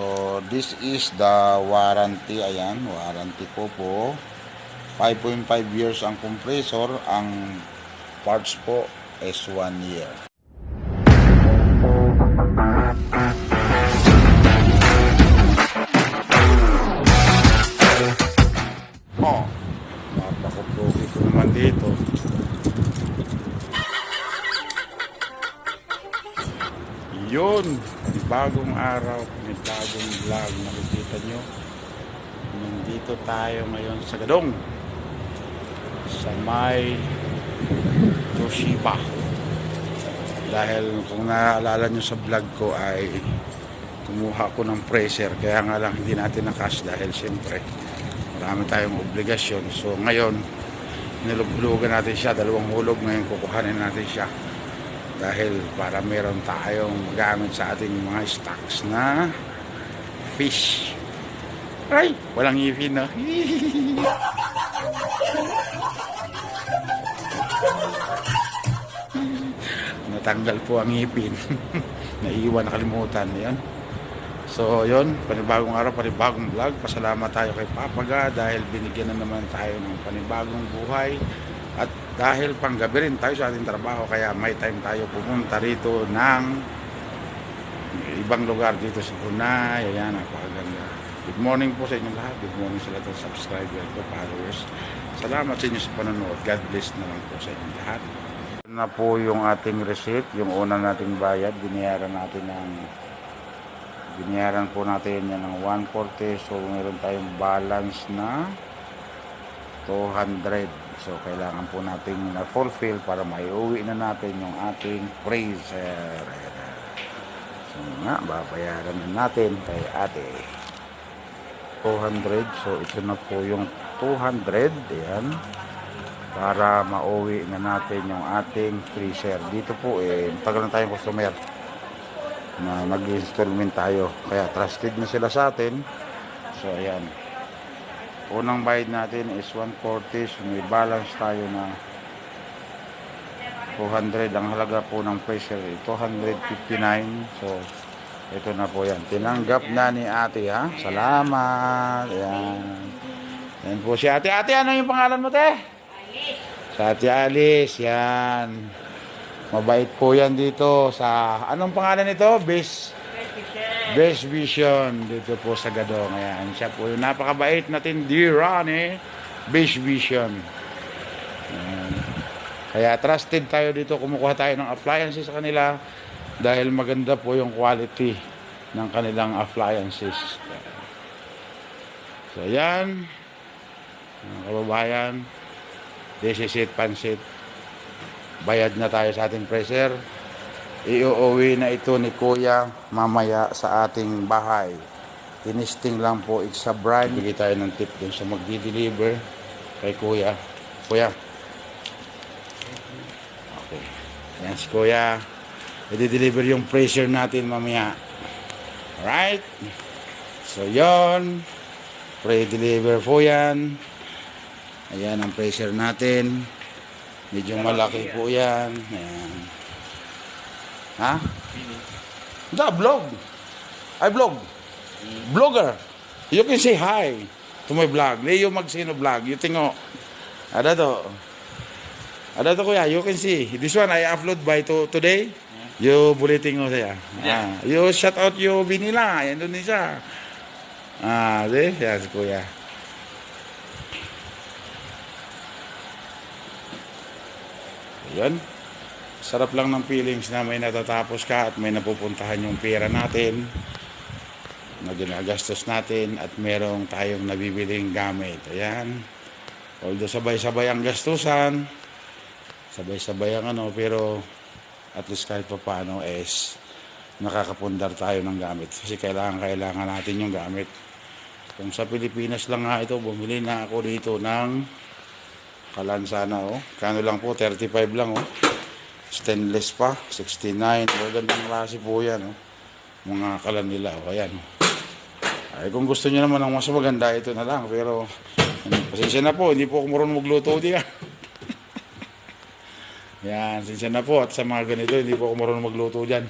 So, this is the warranty. Ayan, warranty ko po. 5.5 years ang compressor. Ang parts po is 1 year. Oh, napakaplugi ko naman dito. Yun, bagong araw, bagong vlog. Nakikita nyo, nandito tayo ngayon sa Gadong. Sa may Toshiba. Dahil kung naaalala nyo sa vlog ko ay kumuha ko ng pressure. Kaya nga lang hindi natin nakas dahil siyempre marami tayong obligasyon. So ngayon, nilublugan natin siya. Dalawang hulog ngayon kukuhanin natin siya dahil para meron tayong gamit sa ating mga stocks na fish. Ay, walang ngipin na. Natanggal po ang ngipin. Naiiwan, nakalimutan. Yan. So, yon panibagong araw, panibagong vlog. Pasalamat tayo kay Papaga dahil binigyan na naman tayo ng panibagong buhay. At dahil panggabi rin tayo sa ating trabaho, kaya may time tayo pumunta rito ng ibang lugar dito sa Brunei. Ayan, napakaganda. Good morning po sa inyo lahat. Good morning sa lahat ng subscriber ko, followers. Salamat sa inyo sa panonood. God bless na lang po sa inyo lahat. Na po yung ating receipt, yung una nating bayad, binayaran natin ng binayaran po natin yan ng 140 so meron tayong balance na 200 so kailangan po natin na fulfill para maiuwi na natin yung ating freezer so nga babayaran na natin kay ate 200 so ito na po yung 200 yan para mauwi na natin yung ating freezer dito po eh tagal na tayong customer na nag-installment tayo. Kaya trusted na sila sa atin. So, ayan. Unang bayad natin is 140. So, may balance tayo na 200. Ang halaga po ng pressure ay 259. So, ito na po yan. Tinanggap na ni ate ha. Salamat. Ayan. Yan po si ate. Ate, ano yung pangalan mo te? Sa ate Alice. Yan. Mabait po yan dito sa, anong pangalan nito? Base, Best Vision dito po sa Gadong. Ayan, siya po yung napakabait natin, Diran eh. Best Vision. Kaya trusted tayo dito, kumukuha tayo ng appliances sa kanila dahil maganda po yung quality ng kanilang appliances. So, ayan. Mga kababayan, this is it, pansit bayad na tayo sa ating pressure. Iuuwi na ito ni Kuya mamaya sa ating bahay. Tinisting lang po it's a brand. Bigay tayo ng tip dun sa magdi-deliver kay Kuya. Kuya. Okay. Yan si Kuya. I-deliver yung pressure natin mamaya. Alright? So, yon Pre-deliver po yan. Ayan ang pressure natin. Medyo malaki po yan. Ayan. Ha? Da, vlog. Ay, vlog. Vlogger. You can say hi to my vlog. Leo Magsino vlog. You tingo. Ada to. Ada to kuya. You can see. This one I upload by to today. You buliting ko saya. Ah, you shout out you Binila, Indonesia. Ah, see? Si kuya. Yan. Sarap lang ng feelings na may natatapos ka at may napupuntahan yung pera natin na ginagastos natin at merong tayong nabibiling gamit. Ayan. Although sabay-sabay ang gastusan, sabay-sabay ang ano, pero at least kahit pa paano is nakakapundar tayo ng gamit. Kasi kailangan, kailangan natin yung gamit. Kung sa Pilipinas lang nga ito, bumili na ako dito ng Kalansana oh. Kano lang po, 35 lang oh. Stainless pa, 69. Magandang klase po yan oh. Mga kalan nila oh. Ayan oh. Ay kung gusto niyo naman ng mas maganda, ito na lang. Pero, pasensya na po, hindi po ako marunong magluto diyan. Yan, pasensya na po. At sa mga ganito, hindi po ako marunong magluto dyan.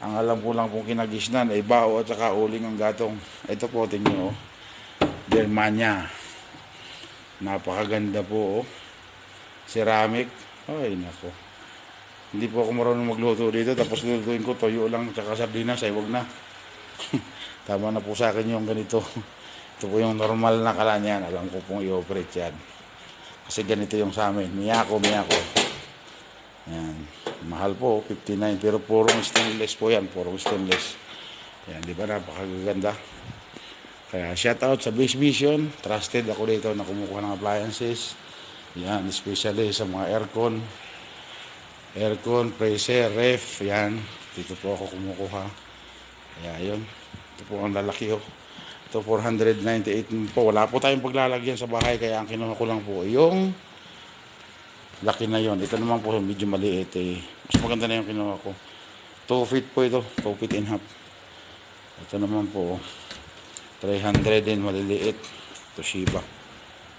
Ang alam ko lang pong kinagisnan ay bao at saka uling ang gatong. Ito po, tingnan nyo. oh. Germania. Napakaganda po. Oh. Ceramic. Ay, nako. Hindi po ako marunong magluto dito. Tapos lulutuin ko, toyo lang, tsaka sardinas. Ay, wag na. Tama na po sa akin yung ganito. Ito po yung normal na kalan yan. Alam ko pong i-operate yan. Kasi ganito yung sa amin. Miyako, miyako. Yan. Mahal po, 59. Pero purong stainless po yan. Purong stainless. Yan, di ba? Napakaganda. Kaya shout out sa Base Vision. Trusted ako dito na kumukuha ng appliances. Yan, especially sa mga aircon. Aircon, freezer, ref. Yan. Dito po ako kumukuha. Kaya yun. Ito po ang lalaki oh. Ito 498 po. Wala po tayong paglalagyan sa bahay. Kaya ang kinuha ko lang po yung laki na yon. Ito naman po medyo maliit eh. Mas maganda na yung kinuha ko. 2 feet po ito. 2 feet and half. Ito naman po 300 din maliliit. Toshiba.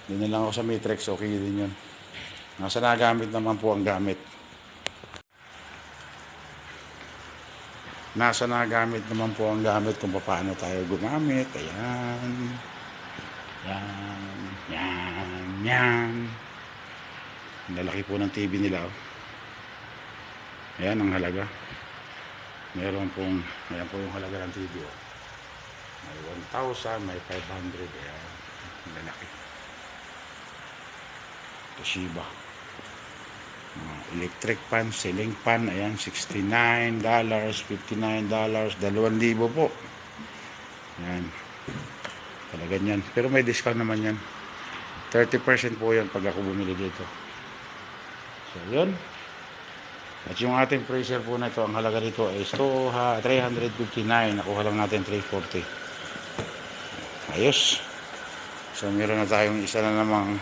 Hindi na lang ako sa Matrix. Okay din yun. Nasa nagamit naman po ang gamit. Nasa nagamit naman po ang gamit kung paano tayo gumamit. Ayan. Yan. Yan. Yan. Lalaki po ng TV nila. Oh. Ayan ang halaga. Meron pong, ayan po yung halaga ng TV. Oh. May 1,000, may 500. Ayan. Lalaki. Toshiba. Mga electric pan, ceiling fan, ayan, $69, $59, 2,000 po. Ayan. Talaga yan. Pero may discount naman yan. 30% po yan pag ako bumili dito. So, yun. At yung ating freezer po na ito, ang halaga nito ay so, ha, 359. Nakuha lang natin 340. Ayos. So, meron na tayong isa na namang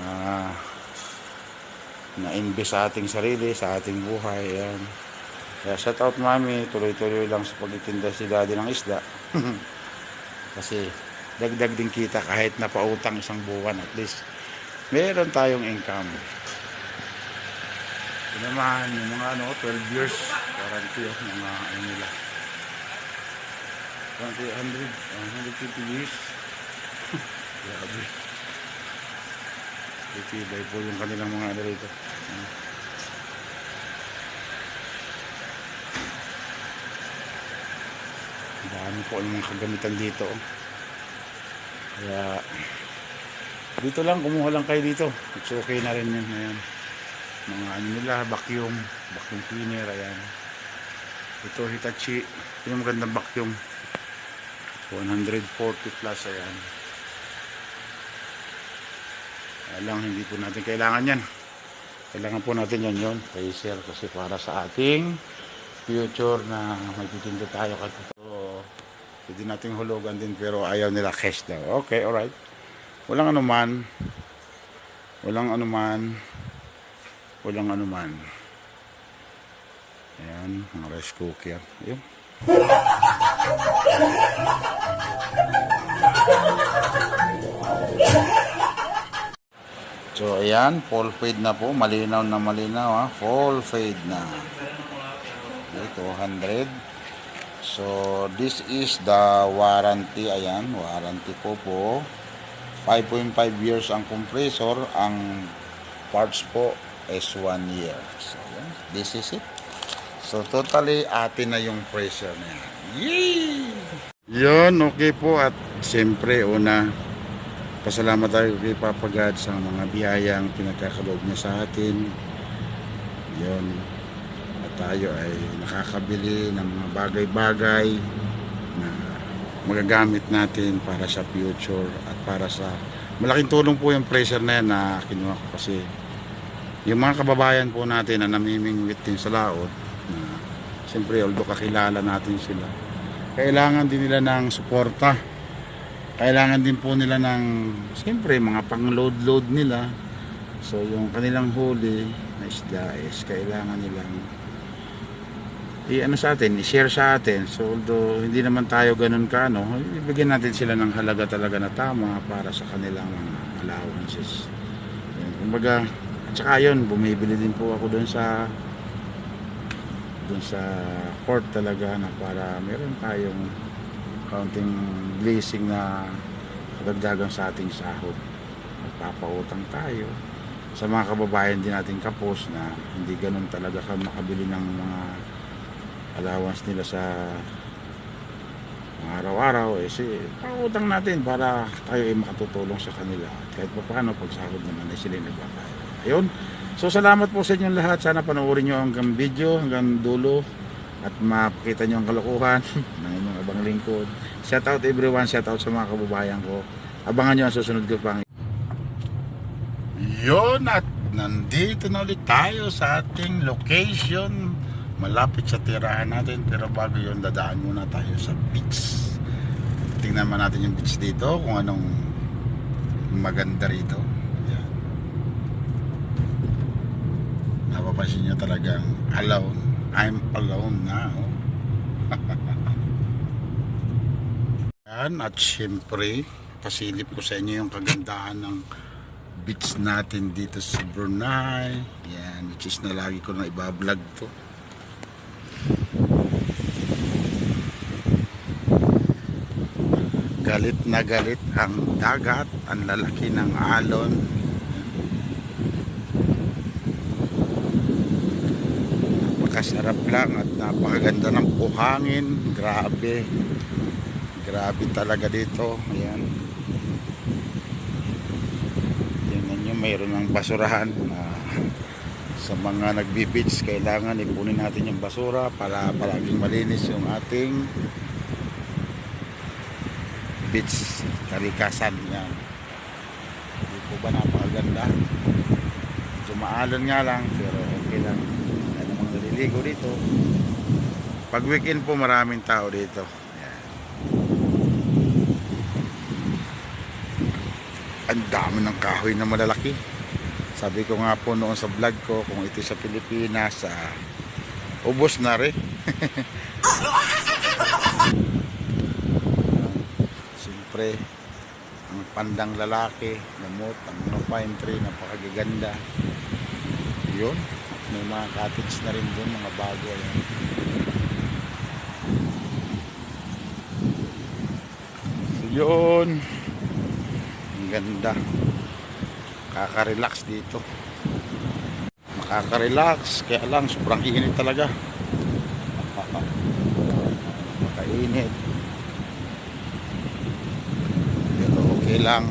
ah, na-invest sa ating sarili, sa ating buhay. Ayan. Kaya shout out mami, tuloy-tuloy lang sa pagtitinda si daddy ng isda. Kasi dagdag din kita kahit napautang isang buwan at least meron tayong income. Ito naman yung mga ano, 12 years warranty oh, mga ano nila. 100, 150 years. Grabe. Titibay po yung kanilang mga ano rito. Dami po ang mga kagamitan dito. oh. Kaya dito lang, kumuha lang kayo dito. It's okay na rin yun. Ayan. Mga ano nila, vacuum, vacuum cleaner, ayan. Ito Hitachi, ito yung magandang vacuum. 140 plus, ayan. Kaya lang, hindi po natin kailangan yan. Kailangan po natin yan yun, Razer, kasi para sa ating future na magtitinda tayo kasi ito, pwede nating hulugan din pero ayaw nila cash daw. Okay, alright. Walang anuman. Walang anuman. Walang anuman. Ayan, mga rice cooker. Ayan. So, ayan, full fade na po. Malinaw na malinaw, ha. Full fade na. Okay, 200. So, this is the warranty. Ayan, warranty po po. 5.5 years ang compressor. Ang parts po is 1 year. So, ayan, this is it. So, totally atin na yung pressure na yan. Yay! Yun, okay po. At siyempre, una, pasalamat tayo kay Papa God sa mga biyayang pinagkakaloob niya sa atin. Yun. At tayo ay nakakabili ng mga bagay-bagay na magagamit natin para sa future at para sa malaking tulong po yung pressure na yan na kinuha ko kasi yung mga kababayan po natin na namimingwit din sa laot na siyempre although kakilala natin sila kailangan din nila ng suporta kailangan din po nila ng siyempre mga pang load load nila so yung kanilang huli na isda is kailangan nilang i-ano sa atin, i-share sa atin. So although hindi naman tayo ganun ka, no, ibigyan natin sila ng halaga talaga na tama para sa kanilang allowances. Kumbaga, at saka yun, bumibili din po ako doon sa dun sa court talaga na para meron tayong kaunting blessing na kadagdagan sa ating sahod. Magpapautang tayo sa mga kababayan din natin kapos na hindi ganun talaga ka makabili ng mga allowance nila sa araw-araw eh si pautang natin para tayo ay makatutulong sa kanila. Kahit pa paano pag sahod naman ay sila nagbabayad ayun. So salamat po sa inyong lahat. Sana panoorin nyo hanggang video hanggang dulo at makita nyo ang kalokohan ng inyong abang lingkod. Shout out everyone. Shout out sa mga kababayan ko. Abangan nyo ang susunod ko pang yun at nandito na ulit tayo sa ating location malapit sa tirahan natin pero bago yun dadaan muna tayo sa beach. Tingnan man natin yung beach dito kung anong maganda rito. Yan napapansin nyo talagang alone. I'm alone now. Yan at syempre pasilip ko sa inyo yung kagandahan ng beach natin dito sa Brunei. Yan which is na lagi ko na ibablog to galit na galit ang dagat ang lalaki ng alon. Napakasarap lang at napakaganda ng buhangin. Grabe. Grabe talaga dito. Ayan. Tingnan nyo mayroon ng basurahan na sa mga nagbi-beach kailangan ipunin natin yung basura para palaging malinis yung ating beach kalikasan yan hindi po ba napakaganda? Medyo maalon nga lang pero okay lang. Ang mga naliligo dito. Pag weekend po maraming tao dito. Yan. ang dami ng kahoy na malalaki. Sabi ko nga po noon sa vlog ko kung ito sa Pilipinas sa ubos na rin siyempre ang pandang lalaki gamot ang mga pine tree napakagaganda yun may mga cottage na rin doon mga bago yan so yun ang ganda Kaka-relax dito. Makaka-relax. Kaya lang, sobrang init talaga. Makainit. lang.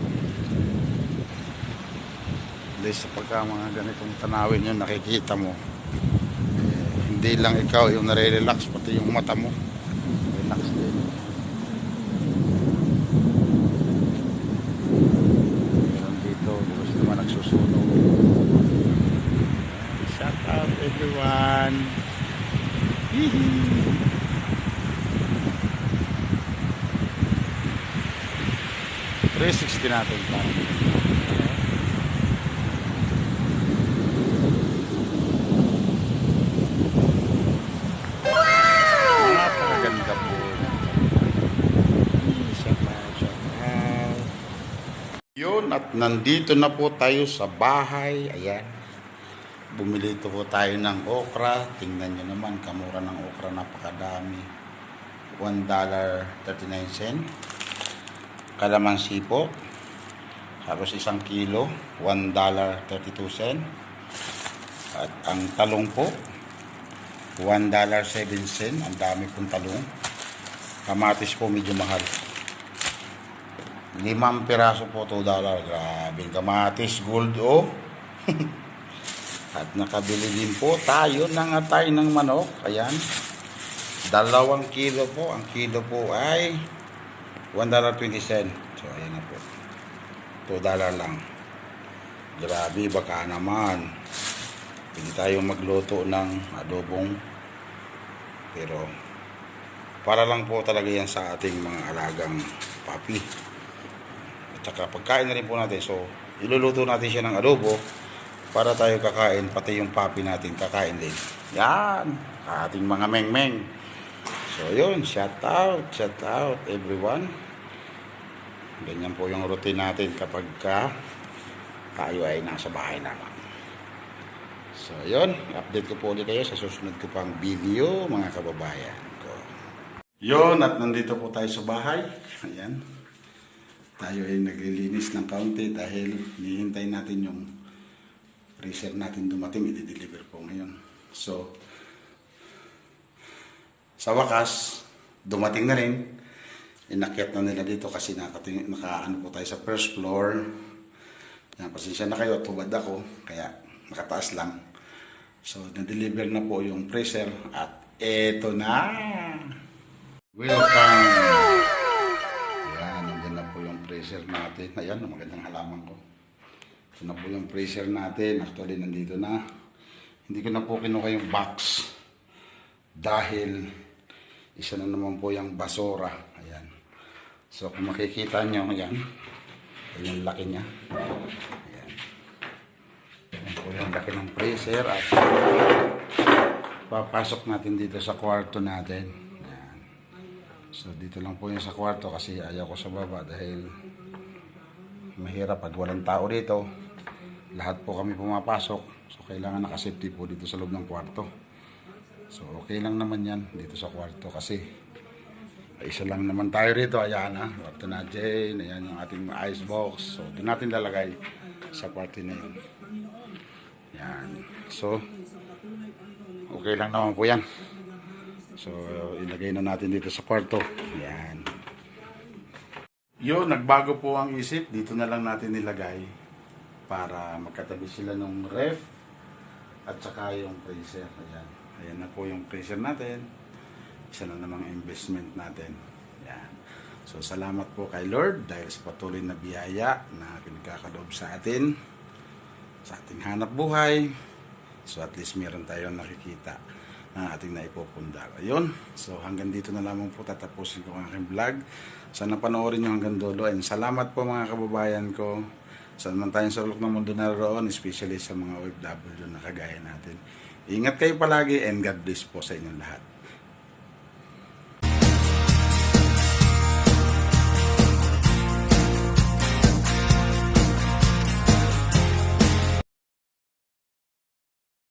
Hindi sa pagka mga ganitong tanawin yun nakikita mo. Hindi lang ikaw yung nare-relax pati yung mata mo. Relax din. Meron dito gusto naman nagsusunog. Shout out everyone. Hee -hee. 360 natin. Napakaganda po. Yun, at nandito na po tayo sa bahay. Ayan. Bumili ito po tayo ng okra. Tingnan nyo naman, kamura ng okra. Napakadami. $1.39. Kalamansi po. Halos isang kilo, $1.32. At ang talong po, $1.07. Ang dami pong talong. Kamatis po medyo mahal. Limang piraso po, 2 dollar. Grabe, kamatis, gold, oh. At nakabili din po tayo ng atay ng manok. Ayan. Dalawang kilo po. Ang kilo po ay $1.20. So, ayan na po. 2 dollar lang. Grabe, baka naman. Pwede tayong magluto ng adobong. Pero, para lang po talaga yan sa ating mga alagang papi. At saka pagkain na rin po natin. So, iluluto natin siya ng adobo para tayo kakain, pati yung papi natin kakain din. Yan, ating mga meng-meng. So, yun, shout out, shout out everyone. Ganyan po yung routine natin kapag ka tayo ay nasa bahay naman. So, yun. Update ko po ulit kayo sa susunod ko pang video, mga kababayan ko. Yun, at nandito po tayo sa bahay. Ayan. Tayo ay naglilinis ng kaunti dahil nihintay natin yung freezer natin dumating. I-deliver po ngayon. So, sa wakas, dumating na rin. Inakyat na nila dito kasi nakating, nakaano po tayo sa first floor. Yan, pasensya na kayo, tubad ako, kaya nakataas lang. So, na-deliver na po yung freezer at eto na! Welcome! Yan, nandiyan na po yung freezer natin. Ayan, ang magandang halaman ko. Ito na po yung freezer natin. Actually, nandito na. Hindi ko na po kinuha yung box. Dahil, isa na naman po yung basura. Ayan. So, kung makikita nyo, ayan. Yung laki niya. Ayan. Ayan po yung laki ng freezer at papasok natin dito sa kwarto natin. Ayan. So, dito lang po yung sa kwarto kasi ayaw ko sa baba dahil mahirap pag walang tao dito. Lahat po kami pumapasok. So, kailangan nakasafety po dito sa loob ng kwarto. So, okay lang naman yan dito sa kwarto kasi isa lang naman tayo rito. Ayan ha, kwarto na Jane. Ayan yung ating ice box. So, doon natin lalagay sa kwarto na yun. Yan. So, okay lang naman po yan. So, ilagay na natin dito sa kwarto. Yan. Yo, nagbago po ang isip. Dito na lang natin nilagay para magkatabi sila ng ref at saka yung freezer. Ayan. Ayan na po yung freezer natin. Isa na namang investment natin. Ayan. So, salamat po kay Lord dahil sa patuloy na biyaya na pinagkakaloob sa atin sa ating hanap buhay. So at least meron tayong nakikita na ating naipupundar. Ayun. So hanggang dito na lamang po tatapusin ko ang aking vlog. Sana panoorin nyo hanggang dulo. And salamat po mga kababayan ko. Saan man tayong sulok ng mundo naroon, especially sa mga OFW na kagaya natin. Ingat kayo palagi and God bless po sa inyong lahat.